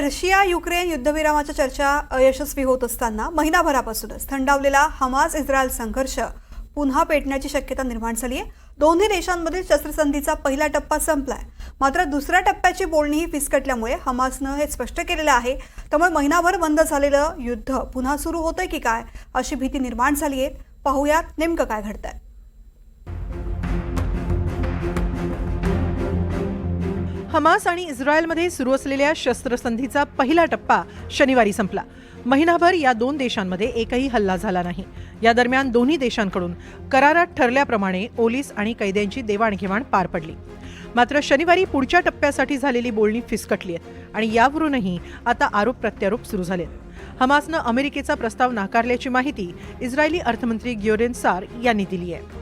Russia Ukraine युद्धविरामाच्या चर्चा अयशस्वी होत असताना महिनाभरापासूनच थंडावलेला हमास इस्रायल संघर्ष पुन्हा पेटण्याची शक्यता निर्माण झाली आहे. दोन्ही देशांमधील शस्त्रसंधीचा पहिला टप्पा संपलाय. मात्र दुसऱ्या टप्प्याची बोलणीही फिसकटल्यामुळे हमासनं हे स्पष्ट केलेलं आहे. त्यामुळे महिनाभर बंद झालेलं युद्ध पुन्हा सुरू होतंय की काय अशी भीती निर्माण झाली आहे. पाहुयात नेमकं काय घडतंय. हमास आणि इस्रायलमध्ये सुरू असलेल्या शस्त्रसंधीचा पहिला टप्पा शनिवारी संपला. महिनाभर या दोन देशांमध्ये एकही हल्ला झाला नाही. या दरम्यान दोन्ही देशांकडून करारात ठरल्याप्रमाणे ओलीस आणि कैद्यांची देवाणघेवाण पार पडली. मात्र शनिवारी पुढच्या टप्प्यासाठी झालेली बोलणी फिसकटली आहेत आणि यावरूनही आता आरोप प्रत्यारोप सुरू झाले हमासनं अमेरिकेचा प्रस्ताव नाकारल्याची माहिती इस्रायली अर्थमंत्री ग्योरेन सार यांनी दिली आहे.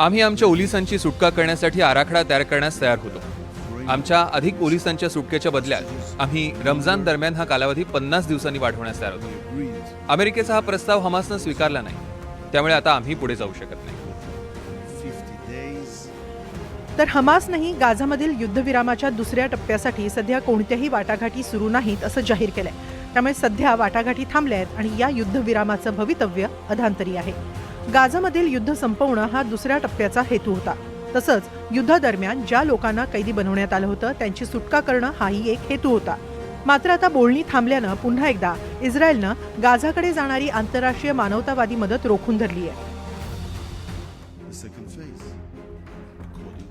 आम्ही आमच्या ओलिसांची सुटका करण्यासाठी आराखडा तयार करण्यास तयार होतो. आमच्या अधिक ओलिसांच्या सुटकेच्या बदल्यात आम्ही रमजान दरम्यान हा कालावधी पन्नास दिवसांनी वाढवण्यास तयार होतो. अमेरिकेचा हा प्रस्ताव हमासनं स्वीकारला नाही. त्यामुळे आता आम्ही पुढे जाऊ शकत नाही. तर हमासनंही गाझामधील युद्धविरामाच्या दुसऱ्या टप्प्यासाठी सध्या कोणत्याही वाटाघाटी सुरू नाहीत असं जाहीर केलंय. त्यामुळे सध्या वाटाघाटी थांबल्या आहेत आणि या युद्धविरामाचं भवितव्य अधांतरी आहे. गाझामधील युद्ध संपवणं हा दुसऱ्या टप्प्याचा हेतू होता. तसंच युद्धादरम्यान ज्या लोकांना कैदी बनवण्यात आलं होतं त्यांची सुटका करणं हाही एक हेतू होता. मात्र आता बोलणी थांबल्यानं पुन्हा एकदा इस्रायलनं गाझाकडे जाणारी आंतरराष्ट्रीय मानवतावादी मदत रोखून धरली आहे.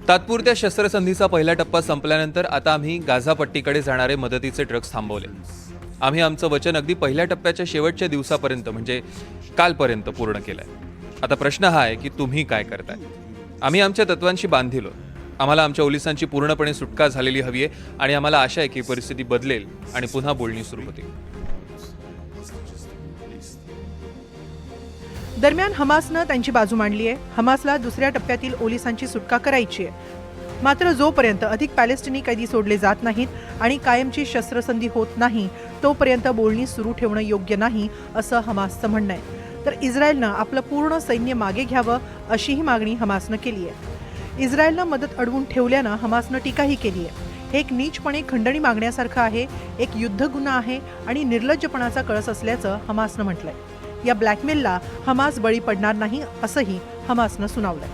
तात्पुरत्या शस्त्रसंधीचा पहिला टप्पा संपल्यानंतर आता आम्ही गाझा पट्टीकडे जाणारे मदतीचे ट्रक्स थांबवले. आम्ही आमचं वचन अगदी पहिल्या टप्प्याच्या शेवटच्या दिवसापर्यंत म्हणजे कालपर्यंत पूर्ण केलं आहे आता प्रश्न हा आहे की तुम्ही काय करताय? आम्ही आमच्या तत्वांशी बांधिलो. आम्हाला आमच्या ओलिसांची पूर्णपणे सुटका झालेली हवी आहे आणि आम्हाला आशा आहे की परिस्थिती बदलेल आणि पुन्हा बोलणी सुरू होतील दरम्यान हमासनं त्यांची बाजू मांडली आहे. हमासला दुसऱ्या टप्प्यातील ओलिसांची सुटका करायची आहे. मात्र जोपर्यंत अधिक पॅलेस्टिनी कैदी सोडले जात नाहीत आणि कायमची शस्त्रसंधी होत नाही तोपर्यंत बोलणी सुरू ठेवणं योग्य नाही असं हमासचं म्हणणं आहे. तर इस्रायलनं आपलं पूर्ण सैन्य मागे घ्यावं अशीही मागणी हमासनं केली आहे. इस्रायलनं मदत अडवून ठेवल्यानं हमासनं टीकाही केली आहे. हे एक नीचपणे खंडणी मागण्यासारखं आहे एक युद्ध गुन्हा आहे आणि निर्लज्जपणाचा कळस असल्याचं हमासनं म्हटलंय. या ब्लॅकमेलला हमास बळी पडणार नाही असंही हमासनं सुनावलंय.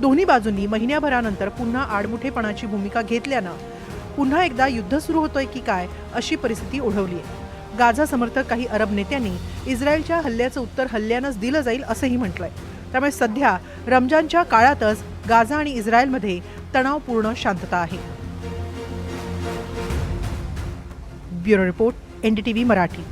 दोन्ही बाजूंनी महिन्याभरानंतर पुन्हा आडमुठेपणाची भूमिका घेतल्यानं पुन्हा एकदा युद्ध सुरू होतोय की काय अशी परिस्थिती ओढवली आहे. गाझा समर्थक काही अरब नेत्यांनी इस्रायलच्या हल्ल्याचं उत्तर हल्ल्यानंच दिलं जाईल असंही म्हटलंय. त्यामुळे सध्या रमजानच्या काळातच गाझा आणि इस्रायलमध्ये तणावपूर्ण शांतता आहे. Bureau report NDTV Marathi.